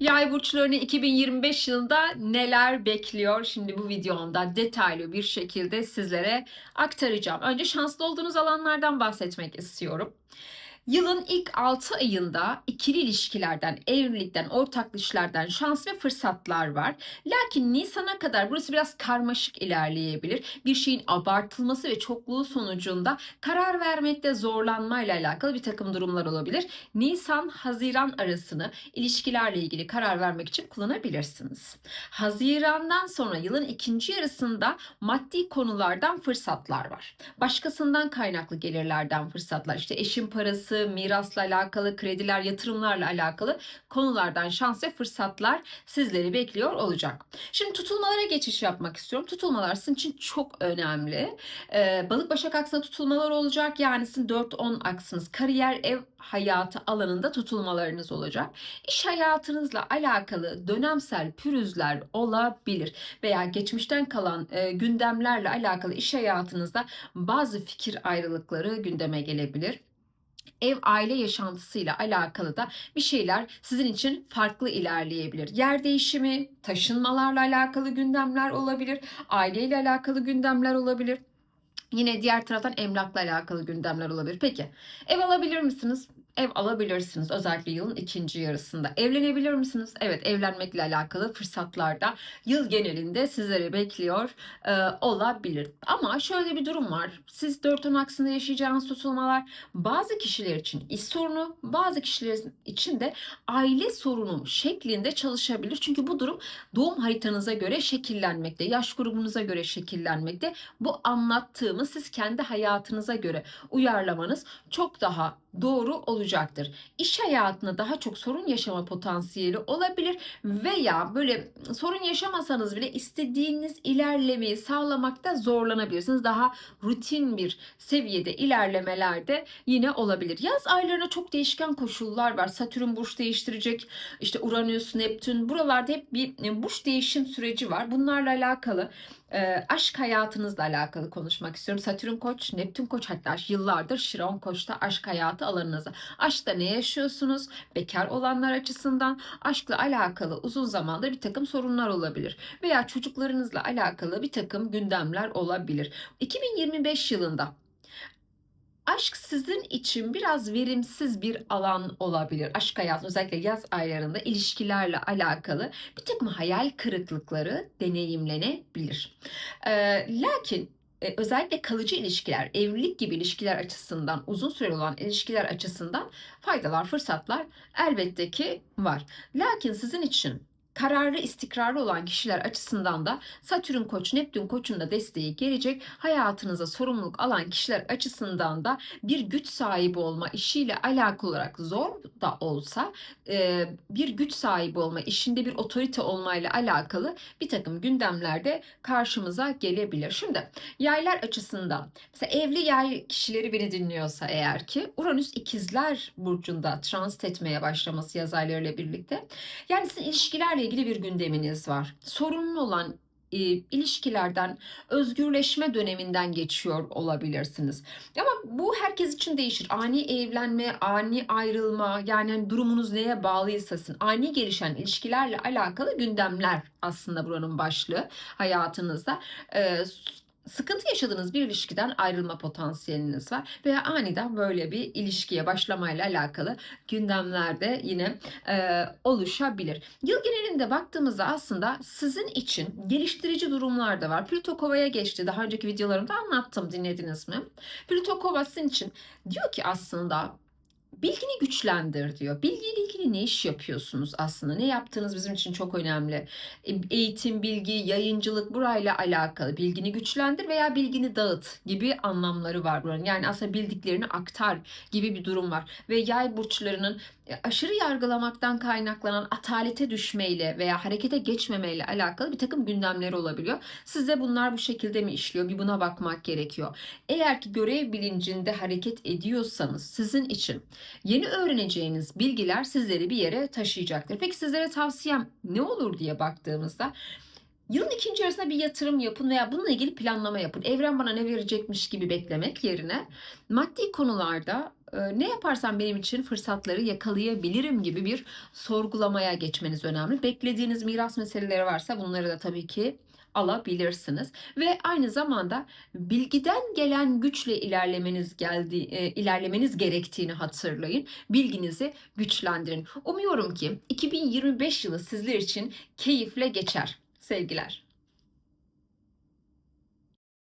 Yay burçlarını 2025 yılında neler bekliyor? Şimdi bu videomda detaylı bir şekilde sizlere aktaracağım. Önce şanslı olduğunuz alanlardan bahsetmek istiyorum. Yılın ilk 6 ayında ikili ilişkilerden, evlilikten, ortaklı şans ve fırsatlar var. Lakin Nisan'a kadar burası biraz karmaşık ilerleyebilir. Bir şeyin abartılması ve çokluğu sonucunda karar vermekte zorlanmayla alakalı bir takım durumlar olabilir. Nisan-Haziran arasını ilişkilerle ilgili karar vermek için kullanabilirsiniz. Hazirandan sonra yılın ikinci yarısında maddi konulardan fırsatlar var. Başkasından kaynaklı gelirlerden fırsatlar. İşte eşin parası, mirasla alakalı, krediler, yatırımlarla alakalı konulardan şans ve fırsatlar sizleri bekliyor olacak. Şimdi tutulmalara geçiş yapmak istiyorum. Tutulmalar sizin için çok önemli. Ee, balık başak aksında tutulmalar olacak. Yani sizin 4-10 aksınız. Kariyer, ev hayatı alanında tutulmalarınız olacak. İş hayatınızla alakalı dönemsel pürüzler olabilir veya geçmişten kalan e, gündemlerle alakalı iş hayatınızda bazı fikir ayrılıkları gündeme gelebilir ev aile yaşantısıyla alakalı da bir şeyler sizin için farklı ilerleyebilir. Yer değişimi, taşınmalarla alakalı gündemler olabilir, aileyle alakalı gündemler olabilir. Yine diğer taraftan emlakla alakalı gündemler olabilir. Peki ev alabilir misiniz? Ev alabilirsiniz özellikle yılın ikinci yarısında. Evlenebilir misiniz? Evet evlenmekle alakalı fırsatlar da yıl genelinde sizleri bekliyor e, olabilir. Ama şöyle bir durum var. Siz dört on aksında yaşayacağınız tutulmalar bazı kişiler için iş sorunu, bazı kişiler için de aile sorunu şeklinde çalışabilir. Çünkü bu durum doğum haritanıza göre şekillenmekte, yaş grubunuza göre şekillenmekte. Bu anlattığımı siz kendi hayatınıza göre uyarlamanız çok daha doğru olacaktır. İş hayatında daha çok sorun yaşama potansiyeli olabilir veya böyle sorun yaşamasanız bile istediğiniz ilerlemeyi sağlamakta zorlanabilirsiniz. Daha rutin bir seviyede ilerlemelerde yine olabilir. Yaz aylarına çok değişken koşullar var. Satürn burç değiştirecek. İşte Uranüs, Neptün buralarda hep bir burç değişim süreci var. Bunlarla alakalı e, aşk hayatınızla alakalı konuşmak istiyorum. Satürn Koç, Neptün Koç hatta yıllardır Şiron Koç'ta aşk hayatı alanınızda. Aşkta ne yaşıyorsunuz? Bekar olanlar açısından aşkla alakalı uzun zamandır bir takım sorunlar olabilir. Veya çocuklarınızla alakalı bir takım gündemler olabilir. 2025 yılında aşk sizin için biraz verimsiz bir alan olabilir. Aşk hayatı özellikle yaz aylarında ilişkilerle alakalı bir takım hayal kırıklıkları deneyimlenebilir. Ee, lakin e, özellikle kalıcı ilişkiler, evlilik gibi ilişkiler açısından, uzun süreli olan ilişkiler açısından faydalar, fırsatlar elbette ki var. Lakin sizin için kararlı, istikrarlı olan kişiler açısından da Satürn Koç, Neptün Koç'un da desteği gelecek. Hayatınıza sorumluluk alan kişiler açısından da bir güç sahibi olma işiyle alakalı olarak zor da olsa e, bir güç sahibi olma, işinde bir otorite olmayla alakalı bir takım gündemlerde karşımıza gelebilir. Şimdi yaylar açısından mesela evli yay kişileri beni dinliyorsa eğer ki Uranüs ikizler burcunda transit etmeye başlaması yaz aylarıyla birlikte yani sizin ilişkilerle ilgili bir gündeminiz var. Sorunlu olan e, ilişkilerden özgürleşme döneminden geçiyor olabilirsiniz. Ama bu herkes için değişir. Ani evlenme, ani ayrılma yani hani durumunuz neye bağlıysa ani gelişen ilişkilerle alakalı gündemler aslında buranın başlığı hayatınızda. E, sıkıntı yaşadığınız bir ilişkiden ayrılma potansiyeliniz var veya aniden böyle bir ilişkiye başlamayla alakalı gündemlerde yine e, oluşabilir. Yıl genelinde baktığımızda aslında sizin için geliştirici durumlar da var. Plüto Kova'ya geçti. Daha önceki videolarımda anlattım dinlediniz mi? Plüto Kova sizin için diyor ki aslında bilgini güçlendir diyor. Bilgiyle ilgili ne iş yapıyorsunuz aslında? Ne yaptığınız bizim için çok önemli. E, Eğitim, bilgi, yayıncılık burayla alakalı. Bilgini güçlendir veya bilgini dağıt gibi anlamları var buranın. Yani aslında bildiklerini aktar gibi bir durum var. Ve yay burçlarının aşırı yargılamaktan kaynaklanan atalete düşmeyle veya harekete geçmemeyle alakalı bir takım gündemleri olabiliyor. Size bunlar bu şekilde mi işliyor? Bir buna bakmak gerekiyor. Eğer ki görev bilincinde hareket ediyorsanız sizin için yeni öğreneceğiniz bilgiler sizleri bir yere taşıyacaktır. Peki sizlere tavsiyem ne olur diye baktığımızda Yılın ikinci yarısında bir yatırım yapın veya bununla ilgili planlama yapın. Evren bana ne verecekmiş gibi beklemek yerine maddi konularda e, ne yaparsam benim için fırsatları yakalayabilirim gibi bir sorgulamaya geçmeniz önemli. Beklediğiniz miras meseleleri varsa bunları da tabii ki alabilirsiniz ve aynı zamanda bilgiden gelen güçle ilerlemeniz geldi e, ilerlemeniz gerektiğini hatırlayın. Bilginizi güçlendirin. Umuyorum ki 2025 yılı sizler için keyifle geçer. Sevgiler.